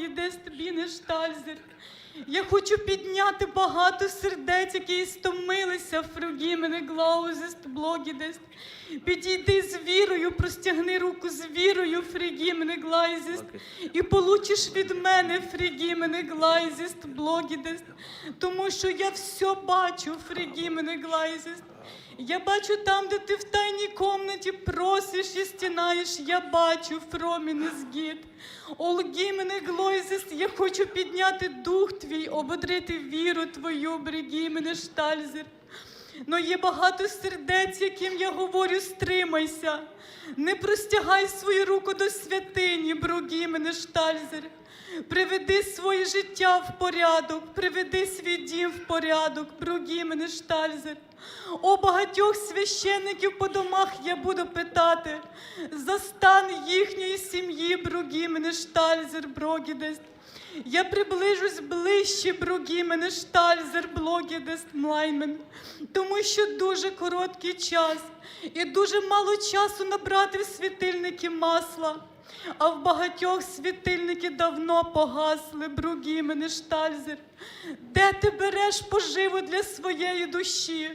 блогі десь тобі не штальзер. Я хочу підняти багато сердець, які стомилися, фругі мене глаузест, блогідест. Підійди з вірою, простягни руку з вірою, фрігі мене глайзест. І получиш від мене, фрігі мене глайзест, блогідест. Тому що я все бачу, фрігі мене глайзест. Я бачу там, де ти в тайній комнаті просиш і стінаєш, я бачу фроміне згід. Олгі мене глойзес, я хочу підняти дух твій, ободрити віру твою, бригі мене штальзер. Но є багато сердець, яким я говорю, стримайся. Не простягай свою руку до святині, бругі мене штальзер. Приведи своє життя в порядок, приведи свій дім в порядок, бругі мене штальзер. О багатьох священників по домах я буду питати за стан їхньої сім'ї, бругі мене штальзер, брогідест. Я приближусь ближче, бругі мене штальзер, блогідест млаймен, тому що дуже короткий час і дуже мало часу набрати в світильники масла. А в багатьох світильники давно погасли, бругі мене штальзер. Де ти береш поживу для своєї душі?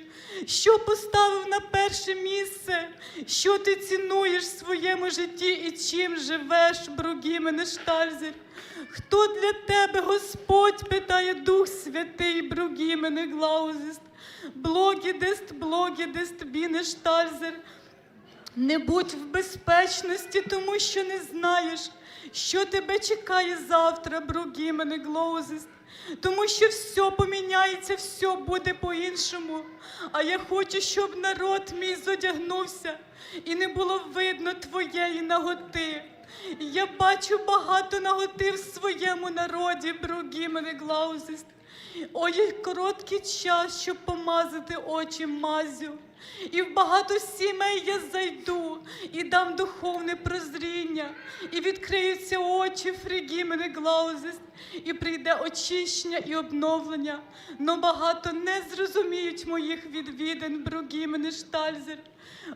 Що поставив на перше місце? Що ти цінуєш в своєму житті і чим живеш, бругі мене штальзер? Хто для тебе Господь питає Дух Святий, бругі мене глаузист? Блогідест, блогідест, біне штальзер. Не будь в безпечності, тому що не знаєш, що тебе чекає завтра, бругі мене глоузист. Тому що все поміняється, все буде по-іншому. А я хочу, щоб народ мій зодягнувся і не було видно твоєї наготи. Я бачу багато наготи в своєму народі, бругі мене глаузист. Ой, короткий час, щоб помазати очі мазю. І в багато сімей я зайду і дам духовне прозріння, і відкриються очі фрігі мене глаузис, і прийде очищення і обновлення. Но багато не зрозуміють моїх відвідин, бругі мене штальзер.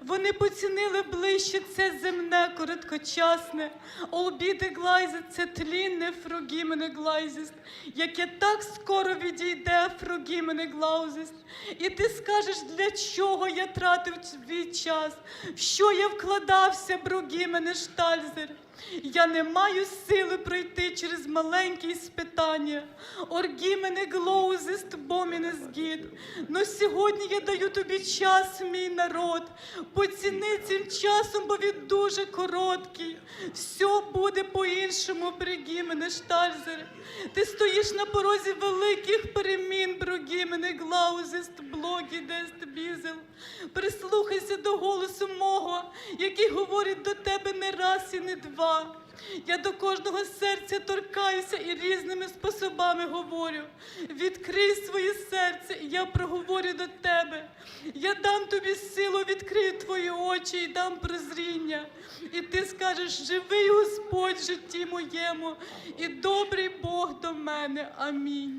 Вони поцінили ближче це земне, короткочасне, олбіди глайзе це тлінне фругімене глайзіст, яке так скоро відійде фругімене глаузіст. І ти скажеш, для чого я тратив свій час, що я вкладався, бругімене штальзер. Я не маю сили пройти через маленькі спитання. Оргі мене глоузист, бо мене згід. Но сьогодні я даю тобі час, мій народ. Поціни цим часом, бо він дуже короткий. Все буде по-іншому, бригі мене штальзер. Ти стоїш на порозі великих перемін, брогі мене глаузист, блогі бізел. Прислухайся до голосу мого, який говорить до тебе не раз і не два. Я до кожного серця торкаюся і різними способами говорю. Відкрий своє серце, і я проговорю до тебе. Я дам тобі силу, відкрию твої очі і дам прозріння. І ти скажеш, живий Господь в житті моєму, і добрий Бог до мене. Амінь.